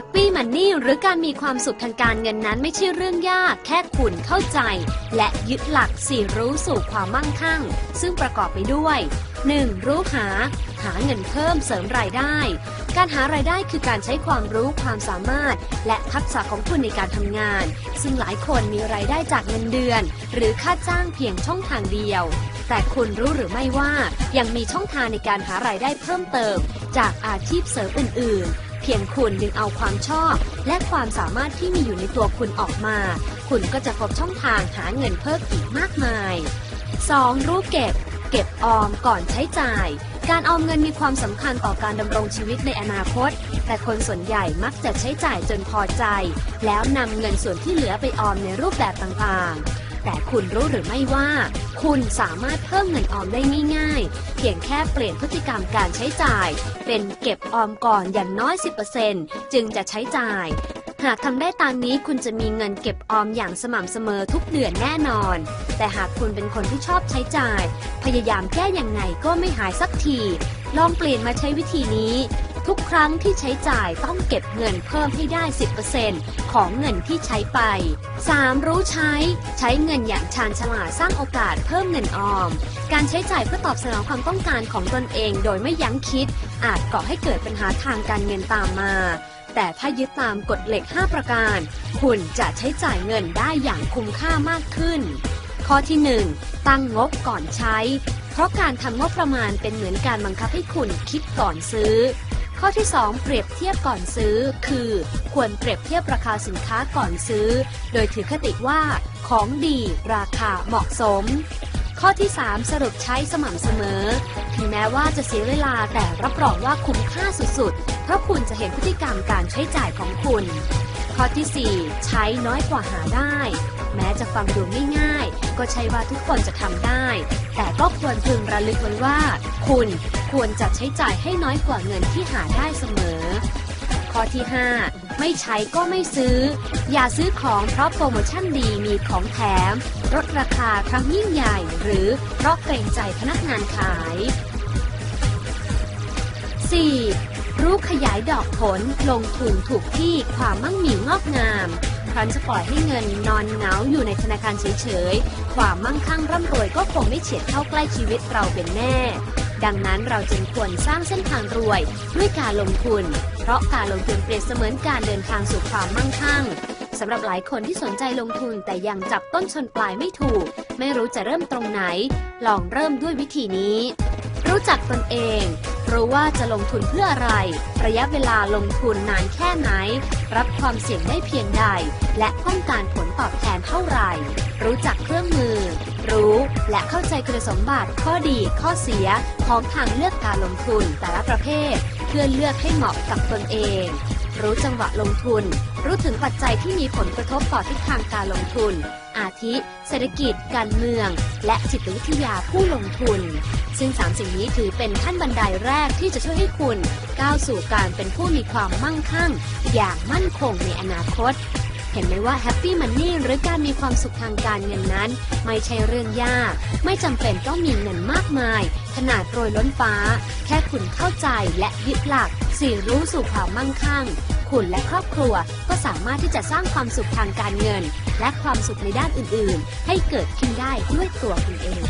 Happy Money หรือการมีความสุขทางการเงินนั้นไม่ใช่เรื่องยาก แค่คุณเข้าใจ และยึดหลักสี่รู้สู่ความมั่งคั่ง ซึ่งประกอบไปด้วย 1. รู้หา หาเงินเพิ่มเสริมรายได้ การหารายได้คือการใช้ความรู้ความสามารถ และทักษะของคุณในการทำงาน ซึ่งหลายคนมีรายได้จากเงินเดือน หรือค่าจ้างเพียงช่องทางเดียว แต่คุณรู้หรือไม่ว่ายังมีช่องทางในการหารายได้เพิ่มเติม จากอาชีพเสริมอื่น ๆ พียงคุณดึงเอาความชอบ และความสามารถที่มีอยู่ในตัวคุณออกมา คุณก็จะพบช่องทางหาเงินเพิ่มอีกมากมาย 2. รู้เก็บ เก็บออมก่อนใช้จ่าย การออมเงินมีความสำคัญต่อการดำรงชีวิตในอนาคต แต่คนส่วนใหญ่มักจะใช้จ่ายจนพอใจ แล้วนำเงินส่วนที่เหลือไปออมในรูปแบบต่างๆ แต่คุณรู้หรือไม่ว่า คุณสามารถเพิ่มเงินออมได้ง่ายๆ เพียงแค่เปลี่ยนพฤติกรรมการใช้จ่าย เป็นเก็บออมก่อนอย่างน้อย 10%จึงจะใช้จ่าย หากทำได้ตามนี้คุณจะมีเงินเก็บออมอย่างสม่ำเสมอทุกเดือนแน่นอน แต่หากคุณเป็นคนที่ชอบใช้จ่าย พยายามแก้อย่างไงก็ไม่หายสักที ลองเปลี่ยนมาใช้วิธีนี้ ทุกครั้งที่ใช้จ่ายต้องเก็บเงินเพิ่มให้ได้ 10%ของเงินที่ใช้ไป 3. รู้ใช้ ใช้เงินอย่างชาญฉลาดสร้างโอกาสเพิ่มเงินออม การใช้จ่ายเพื่อตอบสนองความต้องการของตนเองโดยไม่ยั้งคิด อาจก่อให้เกิดปัญหาทางการเงินตามมา แต่ถ้ายึดตามกฎเหล็ก 5 ประการ คุณจะใช้จ่ายเงินได้อย่างคุ้มค่ามากขึ้น ข้อที่ 1 ตั้งงบก่อนใช้ เพราะการทำงบประมาณเป็นเหมือนการบังคับให้คุณคิดก่อนซื้อ ข้อที่ 2 เปรียบเทียบก่อนซื้อ คือ ควรเปรียบเทียบราคาสินค้าก่อนซื้อ โดยถือคติว่า ของดีราคาเหมาะสม ข้อที่ 3 สรุปใช้สม่ำเสมอ ถึงแม้ว่าจะเสียเวลาแต่รับรองว่าคุ้มค่าสุดๆ เพราะคุณจะเห็นพฤติกรรมการใช้จ่ายของคุณ ข้อที่ 4 ใช้น้อยกว่าหาได้ แม้จะฟังดูไม่ง่ายก็ใช่ว่าทุกคนจะทำได้ แต่ก็ควรพึงระลึกไว้ว่า คุณควรจะใช้จ่ายให้น้อยกว่าเงินที่หาได้เสมอ ข้อที่ 5 ไม่ใช้ก็ไม่ซื้อ อย่าซื้อของเพราะโปรโมชั่นดีมีของแถมลดราคาครั้งยิ่งใหญ่ หรือเพราะเกรงใจพนักงานขาย ดอกผล ลงทุนถูกที่ความมั่งมีงอกงามครั้นจะปล่อยให้เงินนอนเหงาอยู่ในธนาคารเฉยๆ ความมั่งคั่งร่ำรวยก็คงไม่เฉียดเข้าใกล้ชีวิตเราเป็นแน่ ดังนั้นเราจึงควรสร้างเส้นทางรวยด้วยการลงทุน เพราะการลงทุนเปรียบเสมือนการเดินทางสู่ความมั่งคั่งสำหรับหลายคนที่สนใจลงทุนแต่ยังจับต้นชนปลายไม่ถูก ไม่รู้จะเริ่มตรงไหน ลองเริ่มด้วยวิธีนี้ รู้จักตนเอง รู้ว่าจะลงทุนเพื่ออะไร ระยะเวลาลงทุนนานแค่ไหน รับความเสี่ยงได้เพียงใด และต้องการผลตอบแทนเท่าไหร่ รู้จักเครื่องมือ รู้และเข้าใจคุณสมบัติข้อดีข้อเสียของทางเลือกการลงทุนแต่ละประเภท เพื่อเลือกให้เหมาะกับตนเอง รู้จังหวะลงทุน รู้ถึงปัจจัยที่มีผลกระทบต่อทิศทางการลงทุน อาทิ เศรษฐกิจ การเมือง และจิตวิทยาผู้ลงทุน ซึ่งสามสิ่งนี้ถือเป็นขั้นบันไดแรกที่จะช่วยให้คุณ ก้าวสู่การเป็นผู้มีความมั่งคั่ง อย่างมั่นคงในอนาคตเห็นไหมว่าแฮปปี้มันนี่หรือการมีความสุขทางการเงินนั้น ไม่ใช่เรื่องยาก ไม่จำเป็นต้องมีเงินมากมาย ขนาดโรยล้นฟ้า แค่คุณเข้าใจและยึดหลัก สี่รู้สู่ความมั่งคั่ง คุณและครอบครัวก็สามารถที่จะสร้างความสุขทางการเงิน และความสุขในด้านอื่นๆ ให้เกิดขึ้นได้ด้วยตัวคุณเอง